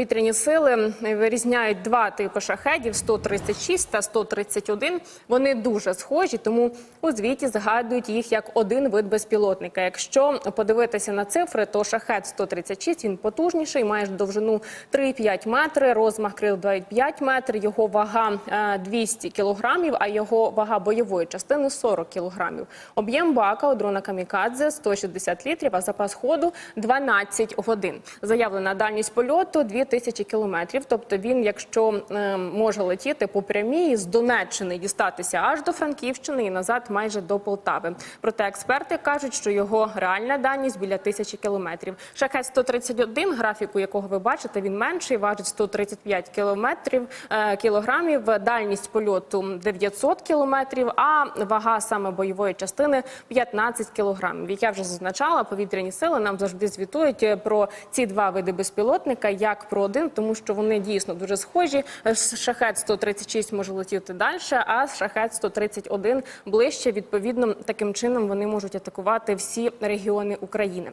Повітряні сили вирізняють два типи шахедів 136 та 131. Вони дуже схожі, тому у звіті згадують їх як один вид безпілотника. Якщо подивитися на цифри, то шахет 136 він потужніший, має довжину 3,5 метри, розмах крил 2,5 метри, його вага е, 200 кілограмів, а його вага бойової частини 40 кілограмів. Об'єм бака у дрона Камікадзе 160 літрів, а запас ходу 12 годин. Заявлена дальність польоту 2000 кілометрів. Тобто він, якщо е, може летіти по прямій з Донеччини, дістатися аж до Франківщини і назад майже до Полтави. Проте експерти кажуть, що його реальна дальність біля тисячі кілометрів. Шахет 131, графіку якого ви бачите, він менший, важить 135 кілометрів е, кілограмів. Дальність польоту 900 кілометрів, а вага саме бойової частини 15 кілограмів. Як я вже зазначала, повітряні сили нам завжди звітують е, про ці два види безпілотника, як про один, тому що вони дійсно дуже схожі. Е, Шахет 136 може летіти далі, а шахет 131 ближче. Відповідно, таким чином вони можуть атакувати всі регіони України.